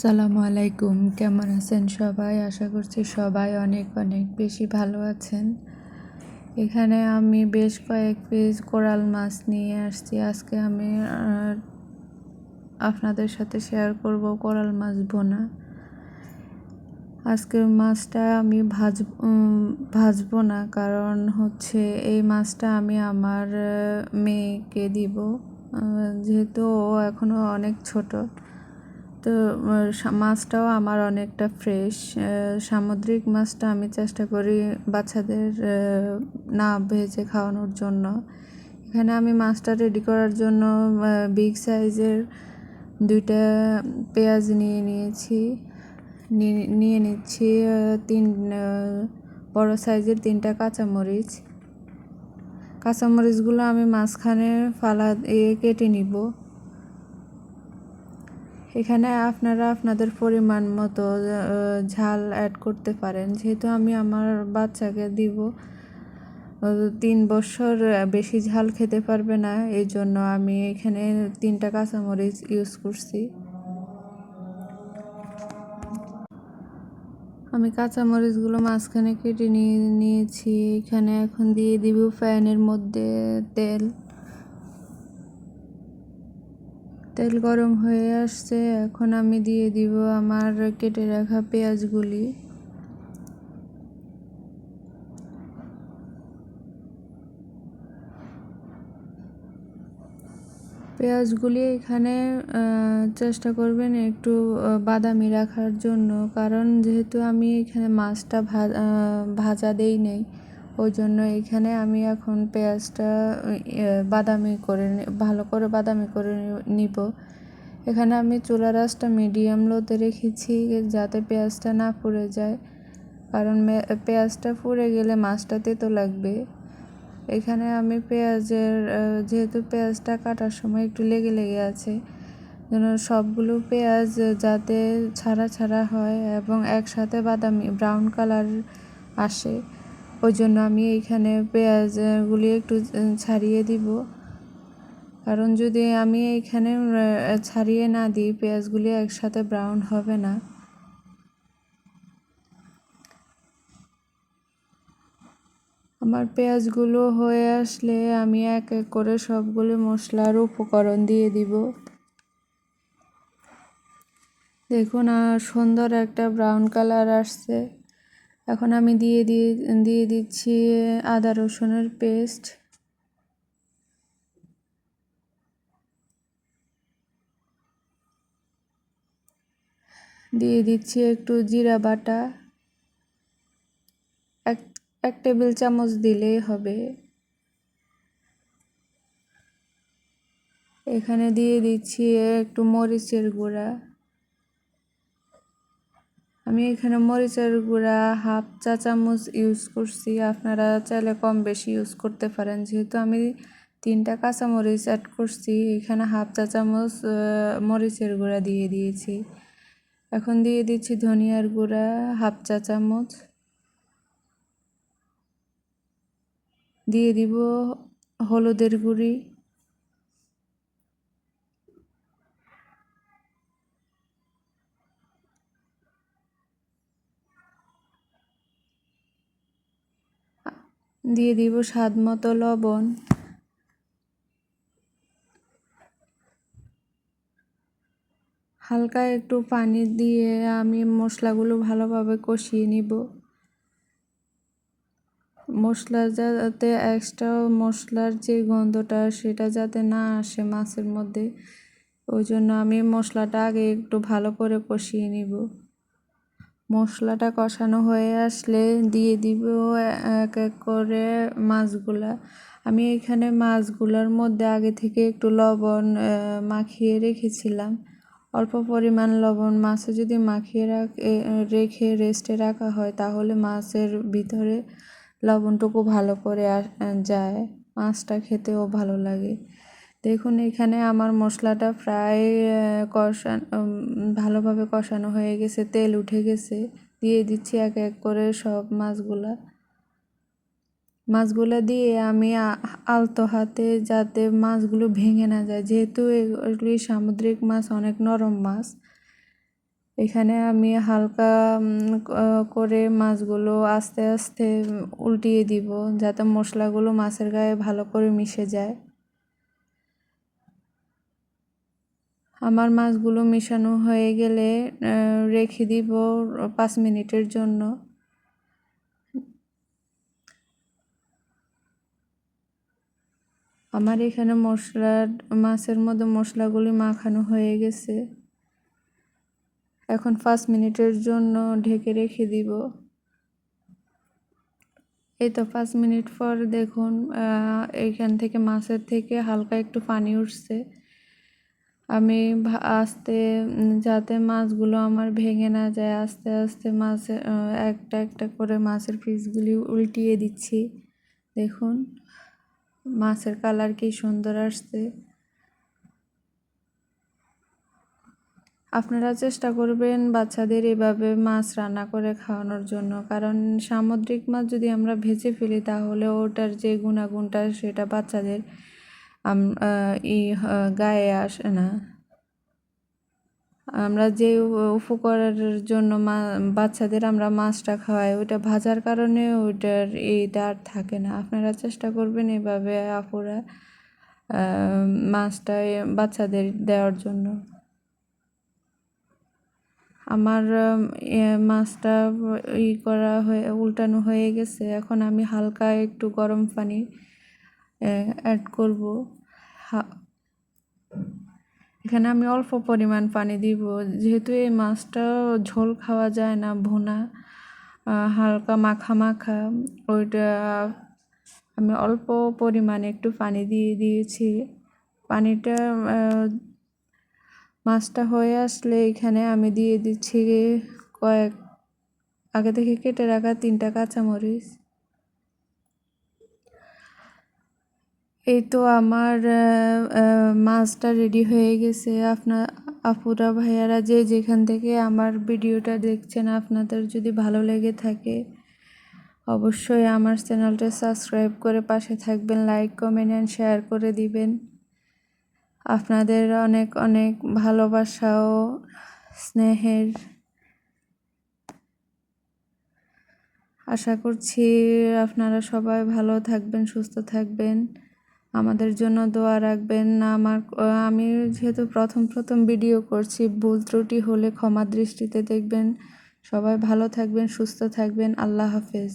আসসালামু আলাইকুম। কেমন আছেন সবাই? আশা করছি সবাই অনেক অনেক বেশি ভালো আছেন। এখানে আমি বেশ কয়েক পিস কোরাল মাছ নিয়ে আসছি। আজকে আমি আপনাদের সাথে শেয়ার করব কোরাল মাছ বোনা আজকে মাছটা আমি ভাজ ভাজবো না, কারণ হচ্ছে এই মাছটা আমি আমার মেয়েকে দিব। যেহেতু ও এখনও অনেক ছোট। তো মাছটাও আমার অনেকটা ফ্রেশ সামুদ্রিক মাছটা আমি চেষ্টা করি বাচ্চাদের না ভেজে খাওয়ানোর জন্য। এখানে আমি মাছটা রেডি করার জন্য বিগ সাইজের দুইটা পেঁয়াজ নিয়ে নিয়েছি। নিয়ে- নিচ্ছি তিন বড় সাইজের তিনটা কাঁচামরিচ। কাঁচামরিচগুলো আমি মাঝখানে ফালা কেটে নিব। এখানে আপনারা আপনাদের পরিমাণ মতো ঝাল অ্যাড করতে পারেন। যেহেতু আমি আমার বাচ্চাকে দিব তিন বছর বেশি ঝাল খেতে পারবে না, এই জন্য আমি এখানে তিনটা কাঁচামরিচ ইউজ করছি। আমি কাঁচামরিচগুলো মাঝখানে কেটে নিয়ে, নিয়েছি। এখানে এখন দিয়ে দিব ফ্যানের মধ্যে তেল। তেল গরম হয়ে আসছে, এখন আমি দিয়ে দিব আমার কেটে রাখা পেঁয়াজগুলি। পেঁয়াজগুলি এখানে চেষ্টা করবেন একটু বাদামি রাখার জন্য, কারণ যেহেতু আমি এখানে মাছটা ভাজা দেই নেই ওই জন্য এখানে আমি এখন পেঁয়াজটা বাদামি করে ভালো করে বাদামি করে নিব। এখানে আমি চুলা রাসটা মিডিয়াম লোতে রেখেছি যাতে পেঁয়াজটা না পুড়ে যায়। কারণ পেঁয়াজটা পুড়ে গেলে মাছটা তেতো লাগবে। এখানে আমি পেঁয়াজের যেহেতু পেঁয়াজটা কাটার সময় একটু লেগে লেগে আছে, যেন সবগুলো পেঁয়াজ যাতে ছাড়া ছাড়া হয় এবং একসাথে বাদামি ব্রাউন কালার আসে। ওই জন্য আমি এইখানে পেঁয়াজগুলি একটু ছাড়িয়ে দিব। কারণ যদি আমি এইখানে ছাড়িয়ে না দিই পেঁয়াজগুলি একসাথে ব্রাউন হবে না। আমার পেঁয়াজগুলো হয়ে আসলে আমি এক এক করে সবগুলো মশলার উপকরণ দিয়ে দিব। দেখুন সুন্দর একটা ব্রাউন কালার আসছে। এখন আমি দিয়ে দিয়ে দিয়ে দিচ্ছি আদা রসুনের পেস্ট। দিয়ে দিচ্ছি একটু জিরা বাটা। এক এক টেবিল চামচ দিলেই হবে। এখানে দিয়ে দিচ্ছি একটু মরিচের গুঁড়া। আমি এখানে মরিচের গুঁড়া, হাফ চা চামচ ইউজ করছি। আপনারা চাইলে কম বেশি ইউজ করতে পারেন। যেহেতু আমি তিনটা কাঁচা মরিচ অ্যাড করছি, এখানে হাফ চা চামচ মরিচের গুঁড়া দিয়ে দিয়েছি। এখন দিয়ে দিচ্ছি ধনিয়ার গুঁড়া, হাফ চা চামচ। দিয়ে দিব হলুদের গুঁড়ি। দিয়ে দিব স্বাদ মতো লবণ। হালকা একটু পানি দিয়ে আমি মশলাগুলো ভালোভাবে কষিয়ে নিব। মশলা যাতে এক্সট্রা মশলার যে গন্ধটা, সেটা যাতে না আসে মাছের মধ্যে, ওই জন্য আমি মশলাটা আগে একটু ভালো করে কষিয়ে নিব। মশলাটা কষানো হয়ে আসলে দিয়ে দিব এক এক করে মাছগুলা। আমি এখানে মাছগুলোর মধ্যে আগে থেকে একটু লবণ মাখিয়ে রেখেছিলাম। অল্প পরিমাণ লবণ মাছে যদি মাখিয়ে রাখ রেস্টে রাখা হয় তাহলে মাছের ভিতরে লবণটুকু ভালো করে যায়। মাছটা খেতেও ভালো লাগে। দেখুন, এখানে আমার মশলাটা প্রায় কষানো ভালোভাবে কষানো হয়ে গেছে, তেল উঠে গেছে। দিয়ে দিচ্ছি এক এক করে সব মাছগুলা। মাছগুলো দিয়ে আমি আলতো হাতে যাতে মাছগুলো ভেঙে না যায়। যেহেতু এগুলি সামুদ্রিক মাছ, অনেক নরম মাছ, এখানে আমি হালকা করে মাছগুলো আস্তে আস্তে উল্টিয়ে দিব, যাতে মশলাগুলো মাছের গায়ে ভালো করে মিশে যায়। আমার মাছগুলো মেশানো হয়ে গেলে রেখে দিব পাঁচ মিনিটের জন্য। আমার এখানে মশলা, মাছের মধ্যে মশলাগুলি মাখানো হয়ে গেছে। এখন পাঁচ মিনিটের জন্য ঢেকে রেখে দিব। এই তো পাঁচ মিনিট পর দেখুন এইখান থেকে মাছের থেকে হালকা একটু পানি উঠছে। আমি আস্তে যাতে মাছগুলো আমার ভেঙে না যায়, আস্তে আস্তে মাছে একটা একটা করে মাছের পিসগুলি উল্টিয়ে দিচ্ছি। দেখুন, মাছের কালার কি সুন্দর আসছে। আপনারা চেষ্টা করবেন বাচ্চাদের এভাবে মাছ রান্না করে খাওয়ানোর জন্য, কারণ সামুদ্রিক মাছ যদি আমরা ভেজে ফেলি, তাহলে ওটার যে গুণাগুণটা সেটা বাচ্চাদের ই গায়ে আসে, না। আমরা যে উপকারের জন্য মা, বাচ্চাদের আমরা মাছটা খাওয়াই, ওইটা ভাজার কারণে ওইটার এইটা আর থাকে না। আপনারা চেষ্টা করবেন এভাবে আপুরা মাছটা বাচ্চাদের দেওয়ার জন্য। আমার মাছটা ই করা হয়ে, উল্টানো হয়ে গেছে। এখন আমি হালকা একটু গরম পানি অ্যাড করব। এখানে আমি অল্প পরিমাণ পানি দিব। যেহেতু এই মাছটা ঝোল খাওয়া যায় না, ভুনা হালকা মাখা মাখা, ওইটা আমি অল্প পরিমাণে একটু পানি দিয়ে দিয়েছি। পানিটা মাছটা হয়ে আসলে এখানে আমি দিয়ে দিচ্ছি কয়েক, আগে থেকে কেটে রাখা তিনটা কাঁচামরিচ। এই তো আমার মাছটা রেডি হয়ে গেছে। আপনার আপুরা, ভাইয়ারা যে যেখান থেকে আমার ভিডিওটা দেখছেন, আপনাদের যদি ভালো লেগে থাকে, অবশ্যই আমার চ্যানেলটা সাবস্ক্রাইব করে পাশে থাকবেন লাইক কমেন্ট অ্যান্ড শেয়ার করে দিবেন। আপনাদের অনেক অনেক ভালোবাসা ও স্নেহের। আশা করছি আপনারা সবাই ভালো থাকবেন, সুস্থ থাকবেন। আমাদের জন্য দোয়া রাখবেন না, আমার আমি যেহেতু প্রথম প্রথম ভিডিও করছি, ভুল ত্রুটি হলে ক্ষমা দৃষ্টিতে দেখবেন। সবাই ভালো থাকবেন, সুস্থ থাকবেন। আল্লাহ হাফেজ।